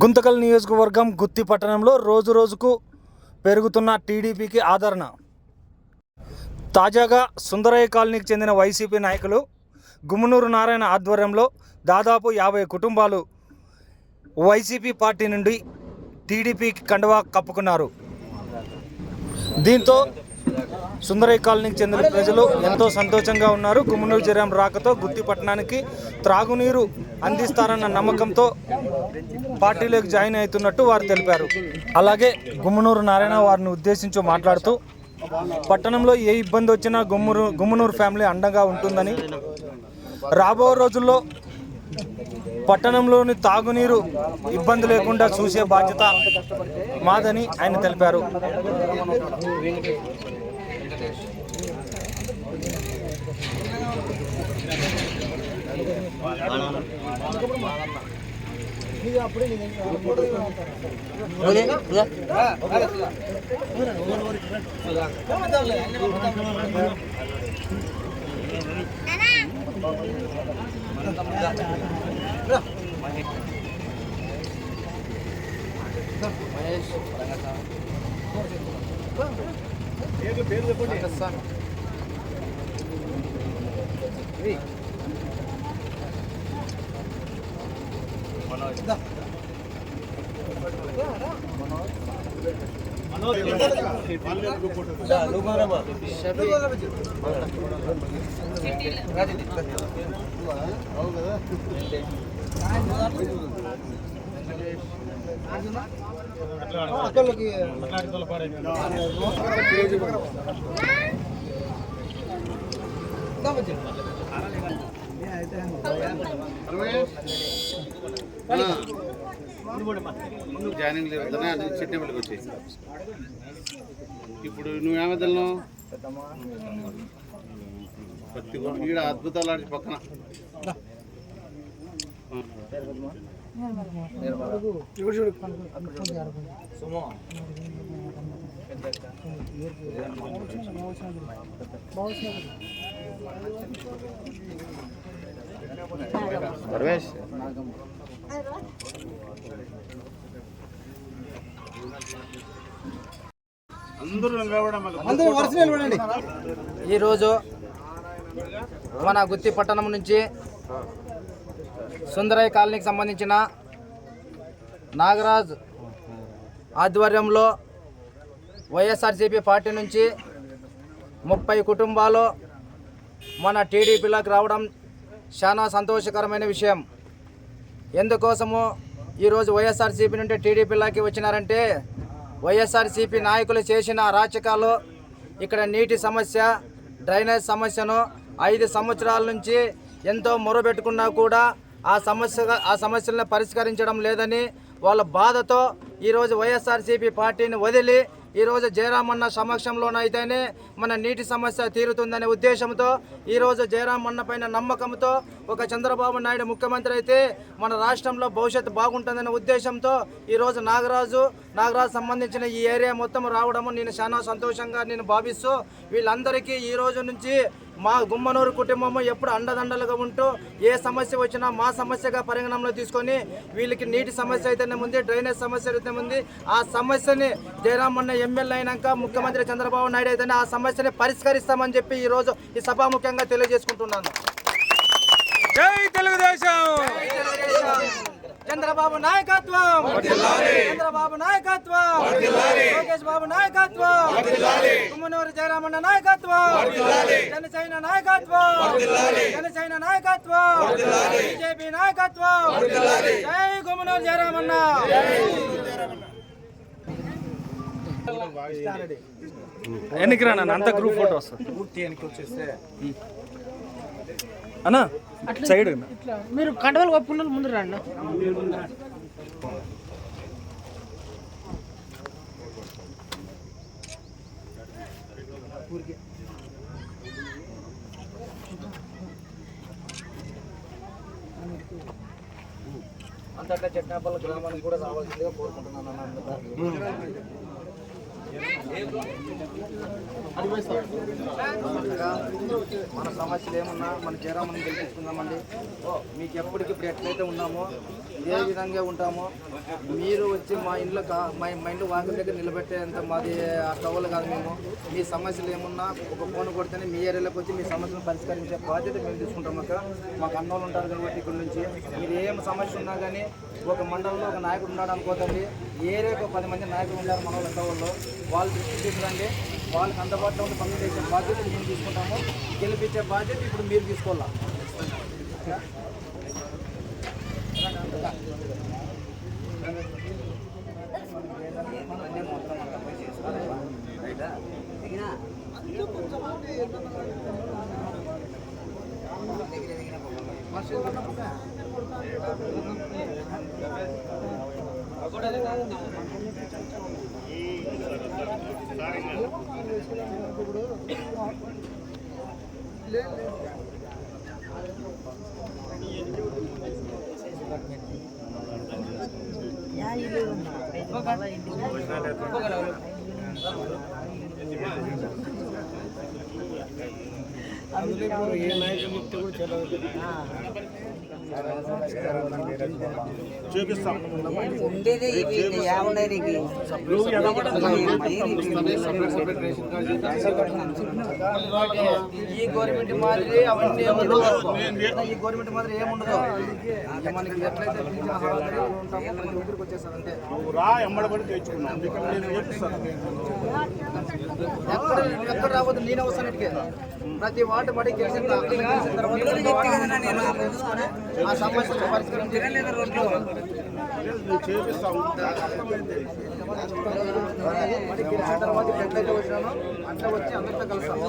గుంతకల్ నియోజకవర్గం గుత్తి పట్టణంలో రోజు రోజుకు పెరుగుతున్న టీడీపీకి ఆదరణ. తాజాగా సుందరయ్య కాలనీకి చెందిన వైసీపీ నాయకులు గుమ్మనూరు నారాయణ ఆధ్వర్యంలో దాదాపు యాభై కుటుంబాలు వైసీపీ పార్టీ నుండి టీడీపీకి కండువా కప్పుకున్నారు. దీంతో సుందరయ్య కాలనీకి చెందిన ప్రజలు ఎంతో సంతోషంగా ఉన్నారు. గుమ్మనూరు జరం రాకతో గుత్తి పట్టణానికి త్రాగునీరు అందిస్తారన్న నమ్మకంతో పార్టీలోకి జాయిన్ అవుతున్నట్టు వారు తెలిపారు. అలాగే గుమ్మనూరు నారాయణ వారిని ఉద్దేశించి మాట్లాడుతూ పట్టణంలో ఏ ఇబ్బంది వచ్చినా గుమ్మూరు గుమ్మనూరు ఫ్యామిలీ అండగా ఉంటుందని. రాబో రోజుల్లో పట్టణంలోని తాగునీరు ఇబ్బంది లేకుండా చూసే బాధ్యత మాదని ఆయన తెలిపారు. మహేష్ పేరు పేరు చెప్పండి స్వామి మనోజ్ మనోజ్ అక్కడికి జాయినింగ్ లేకపోతే అది చిట్టెంపల్లికి వచ్చి ఇప్పుడు నువ్వేమెదలను పత్తి ప్రతి ఈడ అద్భుతాలు ఆడి పక్కన అందరూ నిలబడమ్మా. ఈరోజు మన గుత్తి పట్టణం నుంచి సుందరయ్య కాలనీకి సంబంధించిన నాగరాజ్ ఆధ్వర్యంలో వైఎస్ఆర్సీపీ పార్టీ నుంచి ముప్పై కుటుంబాలు మన టీడీపీలోకి రావడం చాలా సంతోషకరమైన విషయం. ఎందుకోసము ఈరోజు వైఎస్ఆర్సీపీ నుండి టీడీపీలోకి వచ్చినారంటే వైఎస్ఆర్సీపీ నాయకులు చేసిన అరాచకాలు ఇక్కడ నీటి సమస్య డ్రైనేజ్ సమస్యను ఐదు సంవత్సరాల నుంచి ఎంతో మొరబెట్టుకున్నా కూడా ఆ సమస్య ఆ సమస్యలను పరిష్కరించడం లేదని వాళ్ళ బాధతో ఈరోజు వైఎస్ఆర్సీపీ పార్టీని వదిలి ఈరోజు జయరామన్న సమక్షంలోనైతేనే మన నీటి సమస్య తీరుతుందనే ఉద్దేశంతో ఈరోజు జయరామన్న పైన నమ్మకంతో ఒక చంద్రబాబు నాయుడు ముఖ్యమంత్రి అయితే మన రాష్ట్రంలో భవిష్యత్తు బాగుంటుందనే ఉద్దేశంతో ఈరోజు నాగరాజు నాగరాజు సంబంధించిన ఈ ఏరియా మొత్తం రావడము నేను చాలా సంతోషంగా నేను భావిస్తూ వీళ్ళందరికీ ఈ రోజు నుంచి మా గుమ్మనూరు కుటుంబము ఎప్పుడు అండదండలుగా ఉంటూ ఏ సమస్య వచ్చినా మా సమస్యగా పరిగణనలో తీసుకొని వీళ్ళకి నీటి సమస్య అయితేనే ఉంది డ్రైనేజ్ సమస్య అయితే ఉంది. ఆ సమస్యని జయరామన్న ఎమ్మెల్యే అయినాక ముఖ్యమంత్రి చంద్రబాబు నాయుడు అయితేనే ఆ సమస్యని పరిష్కరిస్తామని చెప్పి ఈ రోజు ఈ సభాముఖ్యంగా తెలియజేసుకుంటున్నాను. జై తెలుగుదేశం! చంద్రబాబు నాయకత్వం! చంద్రబాబు నాయకత్వం! లోకేష్ బాబు నాయకత్వం! కుమ్మనూరు జయరామన్న నాయకత్వం! జనసేన నాయకత్వం! జనసేన నాయకత్వం! బీజేపీ నాయకత్వం! జై కుమ్మనూరు జయరామన్న! ఎన్నికి రానా అంత గ్రూప్ ఫోటో వస్తుంది. అన్నా సైడ్ మీరు కండవలు కప్పుకున్నారు ముందు రండి. అంతటా చెట్నాపల్లి గ్రామానికి కూడా రావాల్సిందిగా కోరుకుంటున్నాను అన్న మన సమస్యలు ఏమున్నా మన జ్వరం మనం గెలిపించుకుందామండి మీకు ఎప్పటికిప్పుడు ఎట్లయితే ఉన్నామో ఏ విధంగా ఉంటామో మీరు వచ్చి మా ఇంట్లో కా మా మా ఇంట్లో వాకిల దగ్గర నిలబెట్టేంత మాది ఆ టవల్ కాదు మేము. మీ సమస్యలు ఏమున్నా ఒక ఫోన్ కొడితేనే మీ ఏరియాలోకి వచ్చి మీ సమస్యలను పరిష్కరించే బాధ్యత మేము తీసుకుంటాం అక్కడ. మాకు అన్నోళ్ళు ఉంటారు కాబట్టి ఇక్కడ నుంచి. మీరు ఏం సమస్య ఉన్నా కానీ ఒక మండలంలో ఒక నాయకుడు ఉన్నాడు అనుకోతండి ఏరియాకు ఒక పది మంది నాయకులు ఉన్నారు మన వాళ్ళ వాళ్ళు దృష్టి తీసుకురండి. వాళ్ళకి అందుబాటులో ఉన్న పనులు చేసే బాధ్యత మేము తీసుకుంటాము. గెలిపించే బాధ్యత ఇప్పుడు మీరు తీసుకోవాలా? ఉండేదే ఏమున్నాయి ఈ గవర్నమెంట్ మాదిరి అవన్నీ ఈ గవర్నమెంట్ మాదిరి ఏముండదు మనకి ఎట్లయితే ఎక్కడ ఎక్కడ రావద్దు నేను అవసరానికి ప్రతి వాటి పడి గెలిచిన తర్వాత ఆ సమస్యలు పరిష్కరించి మరి గెలిచిన తర్వాత ఎట్లయితే వచ్చినానో అట్లా వచ్చి అందరితో కలుస్తాను